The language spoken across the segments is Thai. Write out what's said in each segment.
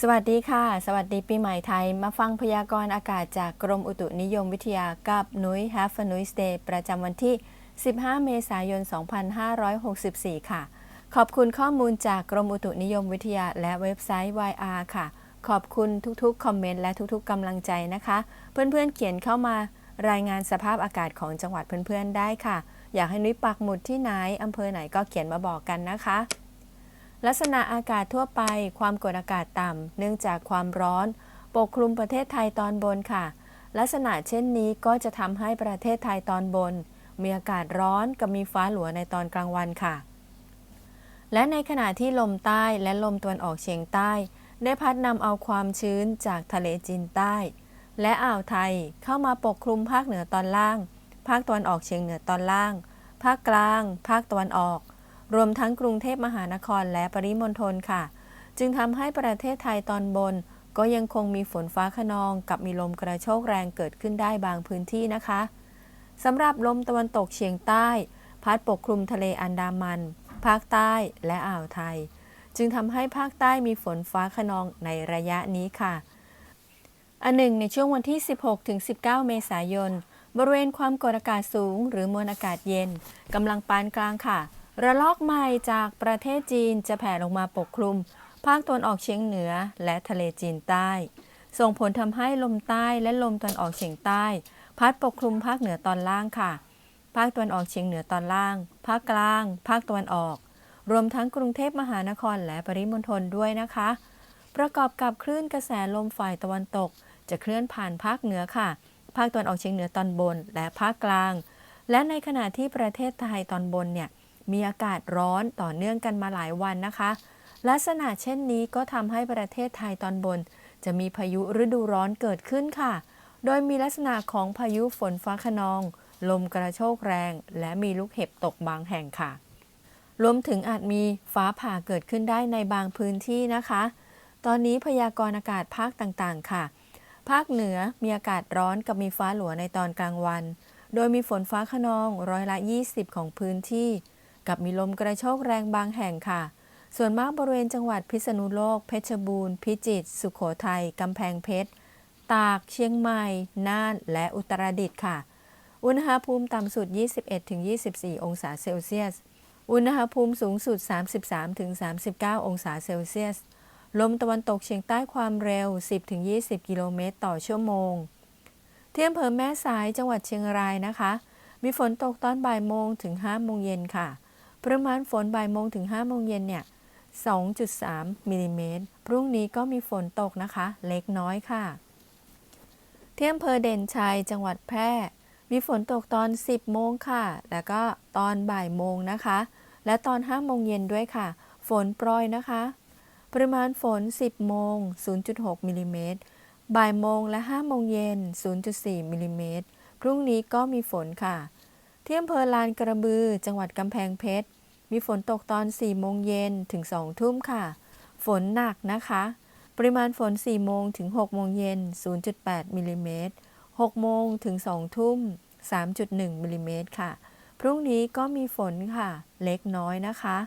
สวัสดีค่ะ สวัสดีปีใหม่ไทย มาฟังพยากรณ์อากาศจากกรมอุตุนิยมวิทยากับนุ้ย Have a Nuis Day ประจำวันที่ 15 เมษายน 2564 ค่ะ ขอบคุณข้อมูลจากกรมอุตุนิยมวิทยาและเว็บไซต์ YR ค่ะ ขอบคุณทุกๆ คอมเมนต์และทุกๆกำลังใจนะคะ เพื่อนๆเขียนเข้ามารายงานสภาพอากาศของจังหวัดเพื่อนๆได้ค่ะ อยากให้นุ้ยปักหมุดที่ไหนอำเภอไหนก็เขียนมาบอกกันนะคะ ลักษณะอากาศทั่วไป ความกดอากาศต่ำเนื่องจากความร้อน ปกคลุมประเทศไทยตอนบนค่ะ ลักษณะเช่นนี้ก็จะทำให้ประเทศไทยตอนบน มีอากาศร้อนกับมีฟ้าหลัวในตอนกลางวันค่ะ และในขณะที่ลมใต้และลมตะวันออกเฉียงใต้ ได้พัดนำเอาความชื้นจากทะเลจีนใต้ และอ่าวไทยเข้ามาปกคลุมภาคเหนือตอนล่าง ภาคตะวันออกเฉียงเหนือตอนล่าง ภาคกลาง ภาคตะวันออก รวมทั้งกรุงเทพมหานครและปริมณฑลค่ะ จึงทำให้ประเทศไทยตอนบน ก็ยังคงมีฝนฟ้าขนอง กับมีลมกระโชกแรงเกิดขึ้นได้บางพื้นที่นะคะสำหรับลมตะวันตกเฉียงใต้ พัดปกคลุมทะเลอันดามัน ภาคใต้และอ่าวไทย จึงทำให้ภาคใต้มีฝนฟ้าขนองในระยะนี้ค่ะ อันหนึ่งในช่วงวันที่ 16-19 เมษายน บริเวณความกดอากาศสูง หรือมวลอากาศเย็นกำลังปานกลางค่ะ ระลอกใหม่จากประเทศจีนจะแผ่ลงมาปกคลุม ภาคตะวันออกเฉียงเหนือและทะเลจีนใต้ ส่งผลทำให้ลมใต้และลมตะวันออกเฉียงใต้ พัดปกคลุมภาคเหนือตอนล่างค่ะ ภาคตะวันออกเฉียงเหนือตอนล่าง ภาคกลาง ภาคตะวันออก รวมทั้งกรุงเทพมหานครและปริมณฑลด้วยนะคะ ประกอบกับคลื่นกระแสลมฝ่ายตะวันตก จะเคลื่อนผ่านภาคเหนือค่ะ ภาคตะวันออกเฉียงเหนือตอนบน และภาคกลาง และในขณะที่ประเทศไทยตอนบนเนี่ย มีอากาศร้อนต่อเนื่องกันมาหลายวันนะคะ ลักษณะเช่นนี้ก็ทำให้ประเทศไทยตอนบน จะมีพายุฤดูร้อนเกิดขึ้นค่ะ โดยมีลักษณะของพายุฝนฟ้าขนอง ลมกระโชกแรง และมีลูกเห็บตกบางแห่งค่ะ รวมถึงอาจมีฟ้าผ่าเกิดขึ้นได้ในบางพื้นที่นะคะ ตอนนี้พยากรณ์อากาศภาคต่างๆ ค่ะ ภาคเหนือมีอากาศร้อนกับมีฟ้าหลัวในตอนกลางวัน โดยมีฝนฟ้าขนองร้อยละ 20 ของพื้นที่ กับมีลมกระโชกแรงบางแห่งค่ะ ส่วนมากบริเวณจังหวัดพิษณุโลก เพชรบูรณ์ พิจิตร สุขโขทัย กำแพงเพชร ตาก เชียงใหม่ น่าน และอุตรดิตถ์ค่ะ อุณหภูมิต่ำสุด 21-24 องศาเซลเซียส อุณหภูมิสูงสุด 33-39 องศาเซลเซียส ลมตะวันตกเฉียงใต้ความเร็ว 10-20 กิโลเมตรต่อชั่วโมงที่อำเภอแม่สายจังหวัดเชียงรายนะคะ มีฝนตกตอนบ่ายโมงถึง5โมงเย็นค่ะ ปริมาณฝนบ่ายโมงถึง5โมงเย็นเนี่ย 2.3มิลลิเมตร พรุ่งนี้ก็มีฝนตกนะคะ เล็กน้อยค่ะที่อำเภอเด่นชัย จังหวัดแพร่ มีฝนตกตอน 10 โมงค่ะ แล้วก็ตอนบ่ายโมงนะคะ และตอน 5 โมงเย็นด้วยค่ะ ฝนโปรยนะคะ ปริมาณฝน 10 โมง 0.6มิลลิเมตร บ่ายโมงและ 5 โมงเย็น 0.4มิลลิเมตร พรุ่งนี้ก็มีฝนค่ะ ที่อำเภอลานกระบือ จังหวัดกำแพงเพชร มีฝนตกตอน4โมงเย็นถึง2ทุ่มค่ะ ฝนหนักนะคะ ปริมาณฝน4โมงถึง6โมงเย็น 0.8มิลลิเมตร6โมงถึง2ทุ่ม 3.1มิลลิเมตรค่ะ พรุ่งนี้ก็มีฝนค่ะ เล็กน้อยนะคะ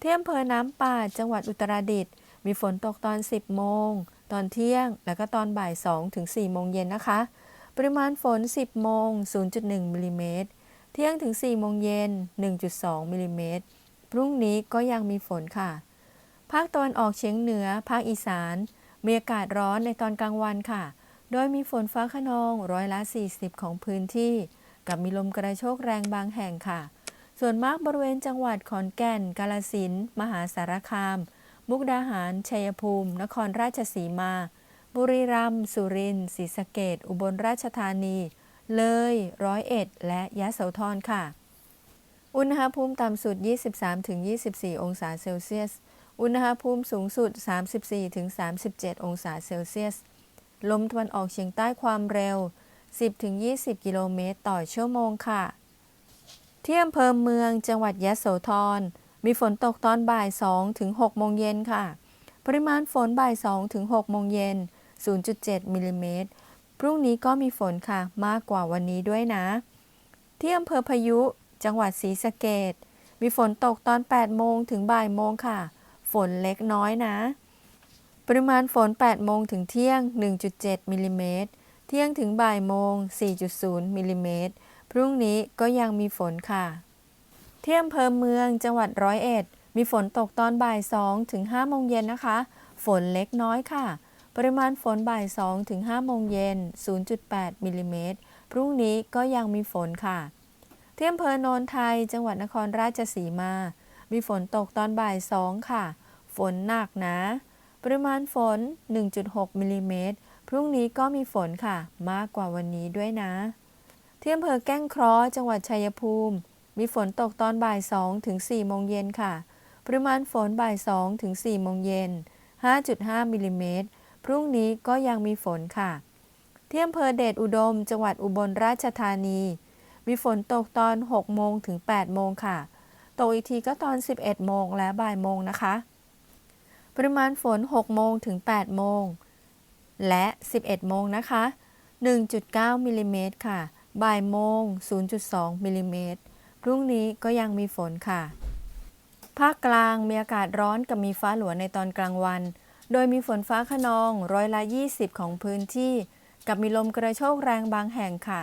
ที่อำเภอน้ำป่าจังหวัดอุตรดิตถ์มีฝนตกตอน 10 โมง ตอนเที่ยง แล้วก็ตอนบ่าย2ถึง4โมงเย็นนะคะ ปริมาณฝน 10 โมง 0.1มิลลิเมตร เที่ยงถึง4โมงเย็น 1.2มิลลิเมตร พรุ่งนี้ก็ยังมีฝนค่ะ ภาคตะวันออกเฉียงเหนือ ภาคอีสาน มีอากาศร้อนในตอนกลางวันค่ะ โดยมีฝนฟ้าขนองร้อยละ 40 ของพื้นที่ กับมีลมกระโชกแรงบางแห่งค่ะ ส่วนมากบริเวณจังหวัดขอนแก่น กาฬสิน มหาสารคาม มุกดาหาร ชัยภูมิ นครราชสีมา บุรีรัมย์ สุรินทร์ ศรีสะเกษอุบลราชธานี เลยร้อยเอ็ดและยะโสธรค่ะ อุณหภูมิต่ำสุด 23-24 องศาเซลเซียส อุณหภูมิสูงสุด 34-37 องศาเซลเซียส ลมตะวันออกเฉียงใต้ความเร็ว 10-20 กิโลเมตรต่อชั่วโมงค่ะ ที่อำเภอเมืองจังหวัดยะโสธร มีฝนตกตอนบ่าย2ถึง6โมงเย็นค่ะ ปริมาณฝนบ่าย2ถึง6โมงเย็น 0.7 มิลลิเมตร พรุ่งนี้ก็มีฝนค่ะ มากกว่าวันนี้ด้วยนะ ที่อำเภอพายุ จังหวัดศรีสะเกดมีฝนตกตอน 8 โมงถึงบ่ายโมงค่ะ ฝนเล็กน้อยนะ ปริมาณฝน 8 โมงถึงเที่ยง 1.7มิลลิเมตร เที่ยงถึงบ่ายโมง 4.0มิลลิเมตร พรุ่งนี้ก็ยังมีฝนค่ะ ที่อำเภอเมืองจังหวัดร้อยเอ็ด มีฝนตกตอนบ่าย2ถึง5โมงเย็นนะคะ ฝนเล็กน้อยค่ะ ปริมาณฝนบ่าย2ถึง5โมงเย็น 0.8 มิลลิเมตร พรุ่งนี้ก็ยังมีฝนค่ะที่อำเภอโนนไทย จังหวัดนครราชสีมา มีฝนตกตอนบ่าย 2 ค่ะ ฝนหนักนะ ปริมาณฝน 1.6 มิลลิเมตร พรุ่งนี้ก็มีฝนค่ะ มากกว่าวันนี้ด้วยนะที่อำเภอแก้งเคราะห์จังหวัดชัยภูมิ มีฝนตกตอนบ่าย2ถึง4โมงเย็นค่ะ ปริมาณฝนบ่าย2ถึง4โมงเย็น 5.5 มิลลิเมตร พรุ่งนี้ก็ยังมีฝนค่ะ ที่อำเภอเดชอุดม จังหวัดอุบลราชธานี มีฝนตกตอน 6 โมงถึง 8 โมงค่ะ ตกอีกทีก็ตอน 11 โมงและบ่ายโมงนะคะ ปริมาณฝน 6 โมงถึง 8 โมง และ 11 โมงนะคะ 1.9 มิลลิเมตรค่ะ บ่ายโมง 0.2 มิลลิเมตร พรุ่งนี้ก็ยังมีฝนค่ะ ภาคกลางมีอากาศร้อนกับมีฟ้าหลวในตอนกลางวัน โดยมีฝนฟ้าขนองร้อยละ 20 ของพื้นที่ กับมีลมกระโชกแรงบางแห่งค่ะ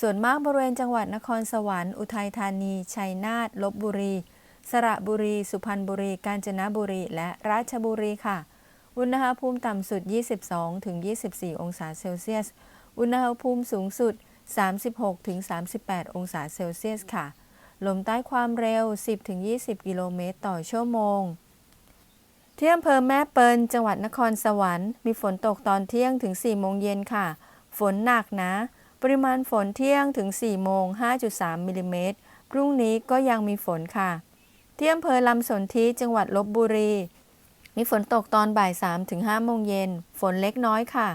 ส่วนมากบริเวณจังหวัดนครสวรรค์อุทัยธานี ชัยนาทลบบุรี สระบุรี สุพรรณบุรี กาญจนบุรี และราชบุรีค่ะ อุณหภูมิต่ำสุด 22-24 องศาเซลเซียส อุณหภูมิสูงสุด 36-38 องศาเซลเซียสค่ะ ลมใต้ความเร็ว 10-20 กิโลเมตรต่อชั่วโมง ที่อำเภอแม่เปิลจังหวัดนครสวรรค์ มีฝนตกตอนเที่ยงถึง 4 โมงเย็นค่ะ ฝนหนักนะ ปริมาณฝนเที่ยงถึง 4 โมง 5.3 มิลลิเมตร พรุ่งนี้ก็ยังมีฝนค่ะ ที่อำเภอลำสนธิจังหวัดลบบุรี มีฝนตกตอนบ่าย3ถึง5โมงเย็น ฝนเล็กน้อยค่ะ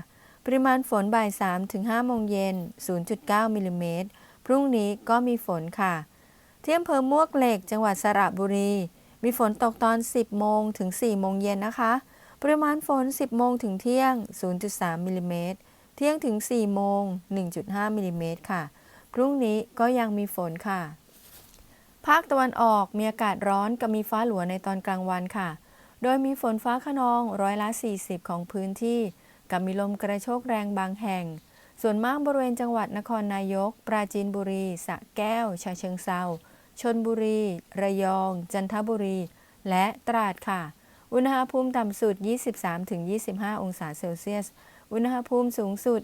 ปริมาณฝนบ่าย3ถึง5โมงเย็น 0.9 มิลลิเมตร พรุ่งนี้ก็มีฝนค่ะ ที่อำเภอมวกเหล็กจังหวัดสระบุรี มีฝนตกตอน 10 โมงถึง 4 โมงเย็นนะคะ ปริมาณฝน 10 โมงถึงเที่ยง 0.3มิลลิเมตร เที่ยงถึง 4 โมง 1.5มิลลิเมตรค่ะ พรุ่งนี้ก็ยังมีฝนค่ะ ภาคตะวันออกมีอากาศร้อนกับมีฟ้าหลัวในตอนกลางวันค่ะ โดยมีฝนฟ้าขนองร้อยละ 40 ของพื้นที่ กับมีลมกระโชกแรงบางแห่ง ส่วนมากบริเวณจังหวัดนครนายก ปราจีนบุรีสระแก้วชาเชิงเซา ชนบุรี ระยอง จันทบุรี และตราดค่ะ อุณหภูมิต่ำสุด 23-25 องศาเซลเซียส อุณหภูมิสูงสุด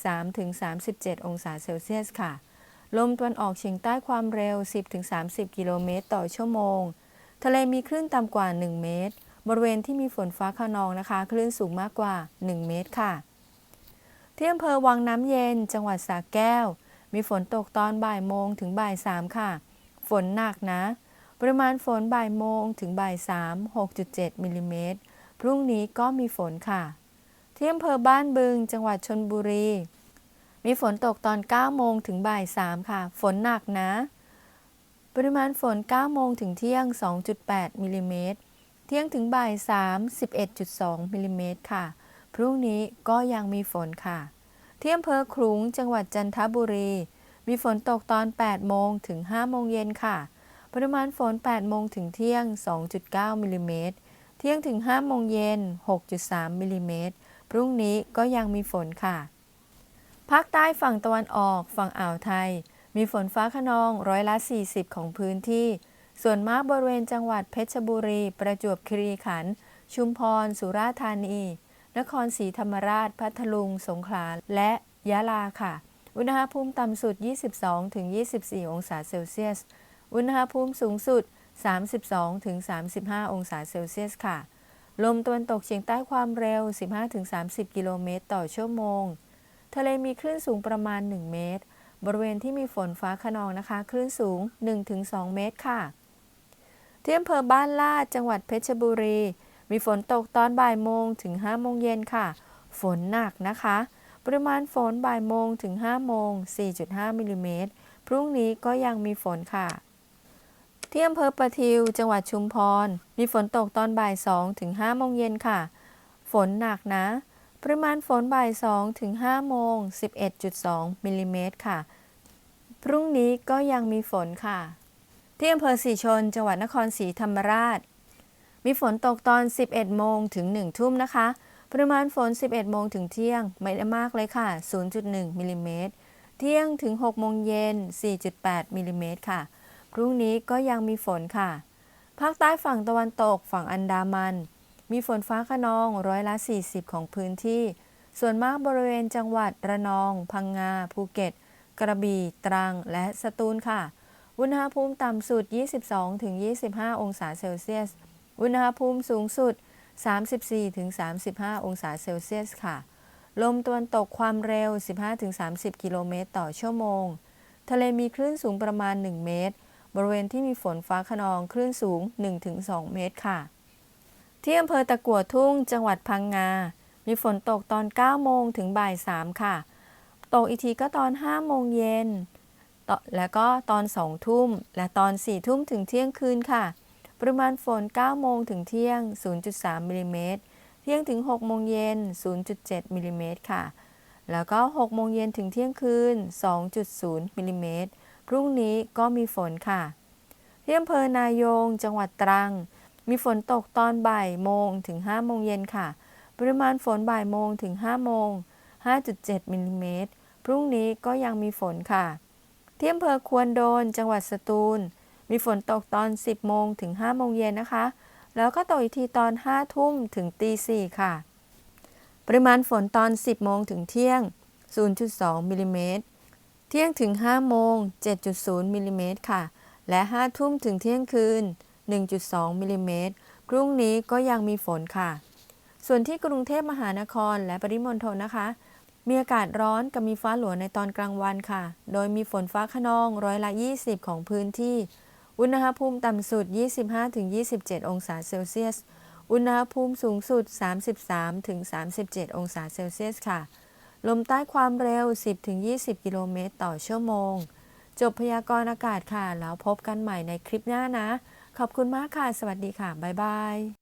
33-37 องศาเซลเซียสค่ะ ลมตะวันออกเฉียงใต้ความเร็ว 10-30 กิโลเมตรต่อชั่วโมง ทะเลมีคลื่นต่ำกว่า 1 เมตร บริเวณที่มีฝนฟ้าขนองนะคะ คลื่นสูงมากกว่า 1 เมตรค่ะ ที่อำเภอวังน้ำเย็น จังหวัดสระแก้ว มีฝนตกตอนบ่ายโมงถึงบ่ายสามค่ะ ฝนหนักนะ ปริมาณฝนบ่ายโมงถึงบ่ายสาม6.7มิลลิเมตร พรุ่งนี้ก็มีฝนค่ะ ที่อำเภอบ้านบึง จังหวัดชนบุรี มีฝนตกตอน9โมงถึงบ่าย3ค่ะ ฝนหนักนะ ปริมาณฝน9โมงถึงเที่ยง 2.8มิลลิเมตร เที่ยงถึงบ่าย3 11.2มิลลิเมตรค่ะ พรุ่งนี้ก็ยังมีฝนค่ะ ที่อำเภอขลุง จังหวัดจันทบุรี มีฝนตกตอน 8 โมงถึง 5 โมงเย็นค่ะ ปริมาณฝน 8 โมงถึงเที่ยง 2.9มิลลิเมตร เที่ยงถึง 5 โมงเย็น 6.3มิลลิเมตร พรุ่งนี้ก็ยังมีฝนค่ะ ภาคใต้ฝั่งตะวันออก ฝั่งอ่าวไทย มีฝนฟ้าขนองร้อยละ 40 ของพื้นที่ ส่วนมากบริเวณจังหวัดเพชรบุรี ประจวบคีรีขันธ์ ชุมพร สุราษฎร์ธานี นครศรีธรรมราช พัทลุง สงขลา และยะลาค่ะ อุณหภูมิต่ำสุด 22-24 องศาเซลเซียส อุณหภูมิสูงสุด 32-35 องศาเซลเซียสค่ะ ลมตะวันตกเฉียงใต้ความเร็ว 15-30 กิโลเมตร ต่อชั่วโมง ทะเลมีคลื่นสูงประมาณ 1 เมตร บริเวณที่มีฝนฟ้าขนองนะคะ คลื่นสูง 1-2 เมตรค่ะที่อำเภอบ้านลาด จังหวัดเพชรบุรี มีฝนตกตอนบ่ายโมงถึง5โมงเย็นค่ะ ฝนหนักนะคะ ปริมาณฝนบ่ายโมงถึง5โมง 4.5 มิลลิเมตร พรุ่งนี้ก็ยังมีฝนค่ะ ที่อำเภอประทิว จังหวัดชุมพร มีฝนตกตอนบ่าย2ถึง5โมงเย็นค่ะ ฝนหนักนะ ปริมาณฝนบ่าย2ถึง5โมง 11.2 มิลลิเมตรค่ะ พรุ่งนี้ก็ยังมีฝนค่ะ ที่อำเภอสีชน จังหวัดนครศรีธรรมราช มีฝนตกตอน 11 โมงถึง 1 ทุ่มนะคะ ปริมาณฝน 11 โมงถึงเที่ยง ไม่ได้มากเลยค่ะ 0.1 มิลลิเมตร เที่ยงถึง 6 โมงเย็น 4.8 มิลลิเมตรค่ะ พรุ่งนี้ก็ยังมีฝนค่ะ ภาคใต้ฝั่งตะวันตกฝั่งอันดามัน มีฝนฟ้าขนองร้อยละ 40 ของพื้นที่ ส่วนมากบริเวณจังหวัดระนอง พังงา ภูเก็ต กระบี่ ตรัง และสตูลค่ะ อุณหภูมิต่ำสุด 22-25 องศาเซลเซียส อุณหภูมิสูงสุด 34-35 องศาเซลเซียสค่ะ ลมตะวันตกความเร็ว 15-30 กิโลเมตรต่อชั่วโมง ทะเลมีคลื่นสูงประมาณ 1 เมตร บริเวณที่มีฝนฟ้าขนองคลื่นสูง 1-2 เมตรค่ะ ที่อำเภอตะกัวทุ่งจังหวัดพังงา มีฝนตกตอน 9 โมงถึงบ่าย 3 ค่ะ ตกอีกทีก็ตอน 5 โมงเย็น แล้วก็ตอน 2 ทุ่ม และตอน 4 ทุ่มถึงเที่ยงคืนค่ะ ปริมาณฝน 9 โมงถึงเที่ยง 0.3มิลลิเมตร เที่ยงถึง 6 โมงเย็น 0.7มิลลิเมตรค่ะ แล้วก็ 6 โมงเย็นถึงเที่ยงคืน 2.0มิลลิเมตร พรุ่งนี้ก็มีฝนค่ะ ที่อำเภอนายง จังหวัดตรัง มีฝนตกตอนบ่ายโมงถึง 5 โมงเย็นค่ะ ปริมาณฝนบ่ายโมงถึง 5 โมง 5.7มิลลิเมตร พรุ่งนี้ก็ยังมีฝนค่ะ ที่อำเภอควนโดน จังหวัดสตูล มีฝนตกตอน 10 โมงถึง 5 โมงเย็นนะคะ แล้วก็ตกอีกทีตอน 5 ทุ่มถึงตี4ค่ะ ปริมาณฝนตอน 10 โมงถึงเที่ยง 0.2มิลลิเมตร เที่ยงถึง 5 โมง 7.0มิลลิเมตรค่ะ และ 5 ทุ่มถึงเที่ยงคืน 1.2มิลลิเมตร พรุ่งนี้ก็ยังมีฝนค่ะ ส่วนที่กรุงเทพมหานครและปริมณฑลนะคะ มีอากาศร้อนกับมีฟ้าหลวในตอนกลางวันค่ะ โดยมีฝนฟ้าขนองร้อยละ 20 ของพื้นที่ อุณหภูมิต่ำสุด 25-27 องศาเซลเซียส อุณหภูมิสูงสุด 33-37 องศาเซลเซียสค่ะ ลมใต้ความเร็ว 10-20 กิโลเมตรต่อชั่วโมง จบพยากรณ์อากาศค่ะ แล้วพบกันใหม่ในคลิปหน้านะ ขอบคุณมากค่ะ สวัสดีค่ะ บ๊ายบาย